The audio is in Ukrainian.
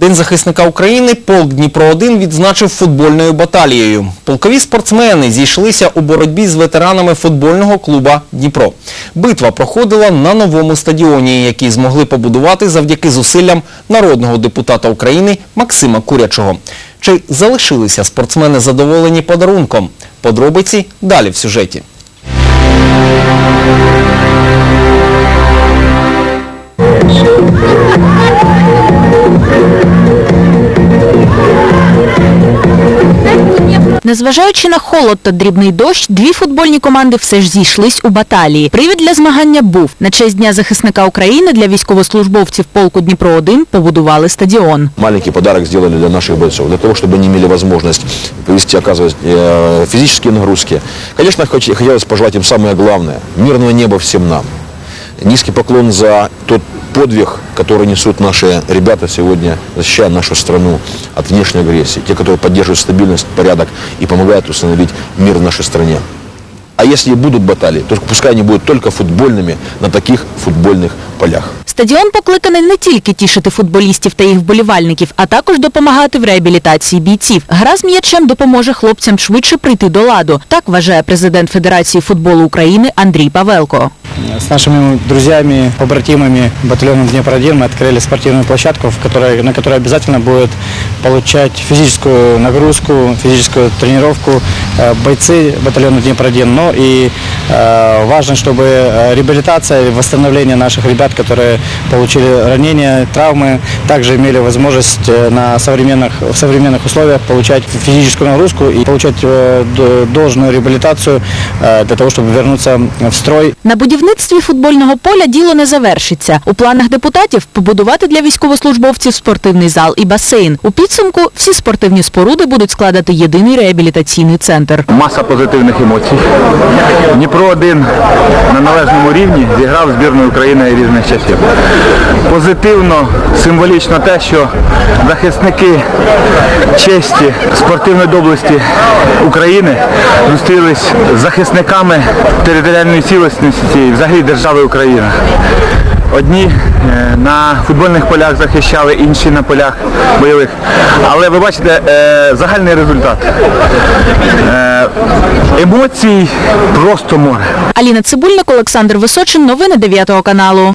День захисника України полк Дніпро-1 відзначив футбольною баталією. Полкові спортсмени зійшлися у боротьбі з ветеранами футбольного клуба Дніпро. Битва проходила на новому стадіоні, який змогли побудувати завдяки зусиллям народного депутата України Максима Курячого. Чи залишилися спортсмени задоволені подарунком? Подробиці далі в сюжеті. Незважаючи на холод та дрібний дощ, дві футбольні команди все ж зійшлись у баталії. Привід для змагання був. На честь Дня захисника України для військовослужбовців полку Дніпро-1 побудували стадіон. маленький подарок сделали для наших бойцов, для того, чтобы они имели возможность провести, оказывать э, физические нагрузки. Конечно, хоч- хотелось пожелать им самое главное – мирного неба всем нам. Низкий поклон за тот подвиг, который несут наши ребята сегодня, защищая нашу страну от внешней агрессии. Те, которые поддерживают стабильность, порядок и помогают установить мир в нашей стране. А если и будут баталии, то пускай они будут только футбольными на таких футбольных полях. Стадіон покликаний не тільки тішити футболістів та їх вболівальників, а також допомагати в реабілітації бійців. Гра з м'ячем допоможе хлопцям швидше прийти до ладу. Так вважає президент Федерації футболу України Андрій Павелко. С нашими друзьями, побратимами батальона Днепр-1 мы открыли спортивную площадку, в которой, на которой обязательно будет получать физическую нагрузку, физическую тренировку э, бойцы батальона Днепр-1. Но и э, важно, чтобы э, реабилитация и восстановление наших ребят, которые получили ранения, травмы, также имели возможность на современных, в современных условиях получать физическую нагрузку и получать должную реабилитацию для того, чтобы вернуться в строй На будівництві футбольного поля діло не завершиться. У планах депутатів побудувати для військовослужбовців спортивний зал і басейн. У підсумку всі спортивні споруди будуть складати єдиний реабілітаційний центр. Маса позитивних емоцій. Дніпро 1 на належному рівні зіграв збірну України різних часів. Позитивно, символічно те, що захисники честі спортивної доблесті України зустрілись з захисниками територіальної цілісності взагалі держави Україна. Одні е, на футбольних полях захищали, інші на полях бойових. Але ви бачите е, загальний результат. Е, Емоцій просто море. Аліна Цибульник, Олександр Височин. Новини 9 каналу.